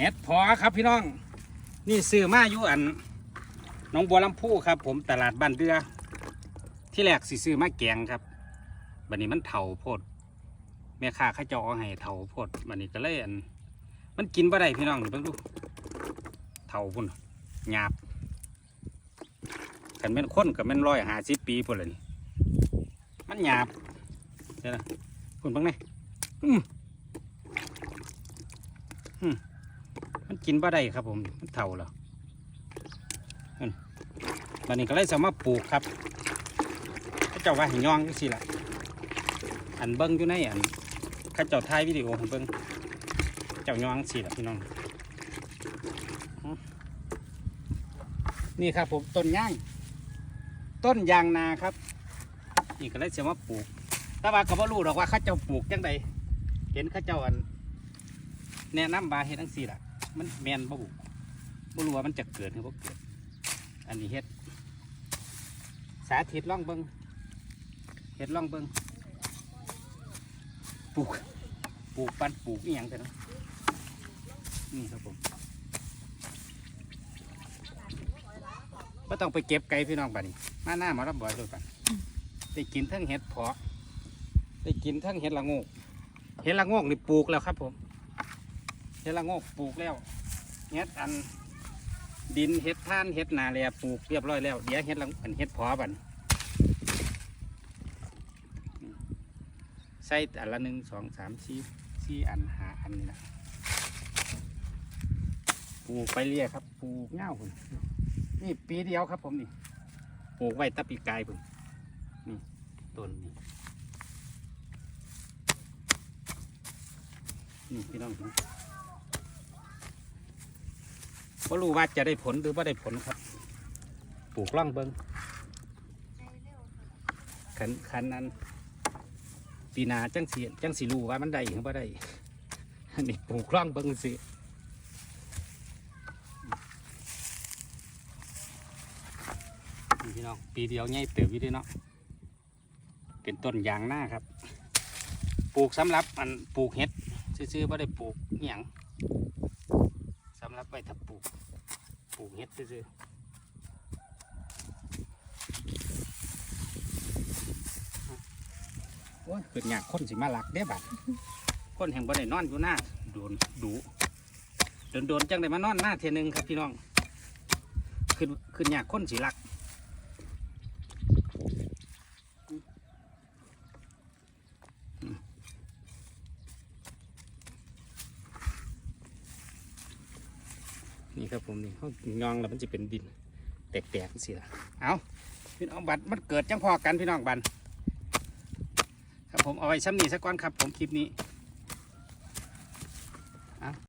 เห็ดพอครับพี่น้อง นี่ซื้อมาอยู่อันน้องบัวลำพูครับ ผมตลาดบ้านเดือ ที่แรกสิซื้อมาแกงครับบัดนี้มันเถาโพดแม่ค้าข้าเจ้าเอาให้เถาโพดบัดนี้ก็เลยอัน มันกินบ่ได้พี่น้องเพิ่งดูเถาพุ่นหยาบกันเป็นคนกับเป็นร้อยหาสิบปีพุ่นเลยนี่มันหยาบเดี๋ยวนะพุ่นเบ้างไหมอืมอืม กินบ่ได้ครับผมมันเถาแล้วอืมบัดนี้ก็เลยสามารถปลูกครับเขาเจ้าว่าให้ย่องจังสิละอันเบิ้งอยู่ในอันข้าเจ้าถ่ายวิดีโอให้เบิ้งเจ้าย่องสิละพี่น้องนี่ครับผมต้นย่างต้นยางนาครับนี่ก็เลยเสียมาปลูก แต่ว่าก็บ่รู้หรอกว่าข้าเจ้าปลูกจังใดเห็นข้าเจ้าอันแนะนำบาเฮ็ดทั้งสี่ล่ะ มันแมนบ่บุบ่รู้ว่ามันจะเกิดหรือบ่เกิด อันนี้เฮ็ด สาธิตล่องเบิงเฮ็ดล่องเบิงปลูก ปลูกปันปลูกอีหยังแต่นะนี่ครับผมก็ต้องไปเก็บไก่พี่น้องบัดนี้ มาหน้ามารับบ่อยด้วยกันได้กินทั้งเห็ดเพาะได้กินทั้งเห็ดละงกเห็ดละงกนี่ปลูกแล้วครับผม เห็ดละงกปลูกแล้วเห็ดอันดินเห็ดท่านเห็ดนาเรียปลูกเรียบร้อยแล้วเดี๋ยวเห็ดละอันเห็ดพาบันใส่อันละหนึ่งสองสามสี่สี่อันหาอันนี่นะปลูกไปเรื่อยครับปลูกเง่าคุณนี่ปีเดียวครับผมนี่ปลูกไว้ตะปีกายคุณนี่ต้นนี่นี่พี่น้องผม ก็รู้ว่าจะได้ผลหรือว่าได้ผลครับ ปลูกล่องเบิงขันขันนั้น ปีนาจังสีจังสีรู้ว่ามันได้หรือว่าได้นนี้ปลูกล่องเบิงสินี่พี่น้องปีเดียวง่ายเติบวิธีเนาะเป็นต้นยางหน้าครับ ปลูกสำหรับอันปลูกเห็ด ซื้อๆว่ได้ปลูกอหย่าง ไว้ถ้าปลูกปลูกเห็ดซื้อๆโอ้ยเกิดอยากคนสิมาหลักเด้บัดคนแห่งบ่ได้นอนอยู่หน้าโดนดูโดนโดนๆจังได้มานอนหน้าเทยหนึงครับพี่น้องขึ้นขึ้นอยากคนสิหลัก นี่ครับผมนี่เขางองแล้วมันจะเป็นดิน แตกๆสิละเอาพี่น้องบัตรมันเกิดจังพอกันพี่น้องบัตรครับผมเอาไว้ซ้ำนี่สักก้อนครับผมคลิปนี้